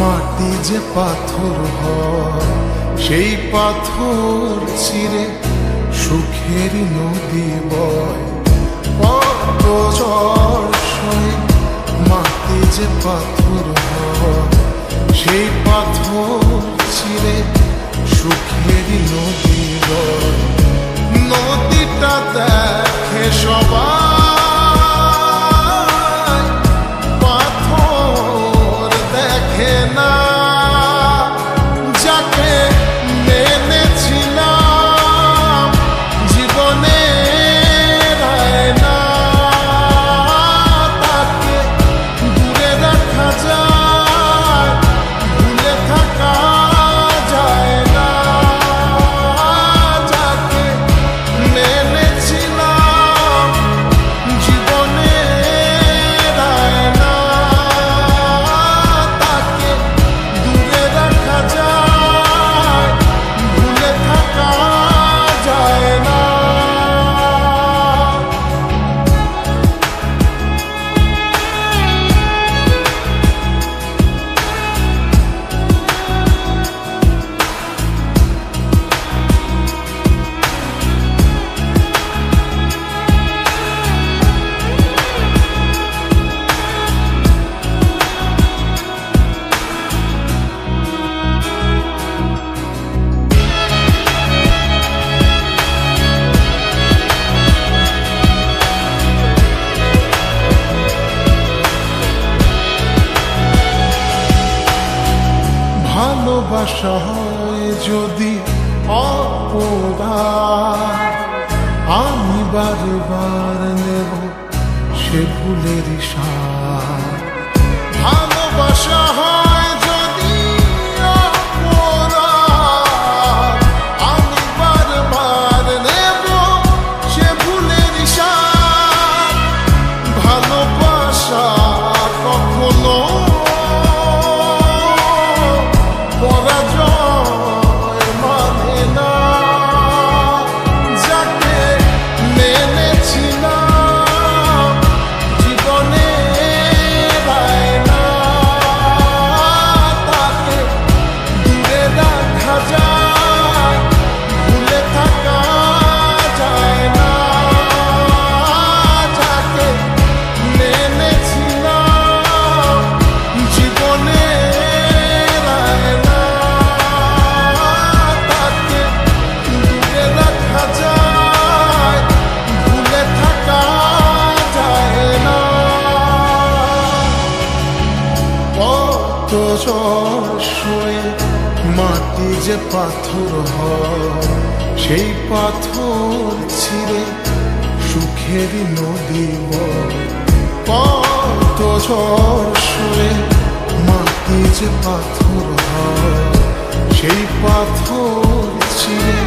মাটি যে পাথর হয়, সেই পাথর চিরে সুখেরই নদী বয়। সয়ে মাটি যে পাথর হয়, সেই পাথর চিরে সুখেরই নদী বয়। নদীটা দেখে ভালোবাসা হয় যদি অপরাধ আমি বারবার নেব সে ভুলের সার। ভালোবাসা হয় সয়ে মাটি যে পাথর হয়, সেই পাথর ছিঁড়ে সুখের নদী কত শুয়ে মাটি যে পাথর হয়, সেই পাথর ছিঁড়ে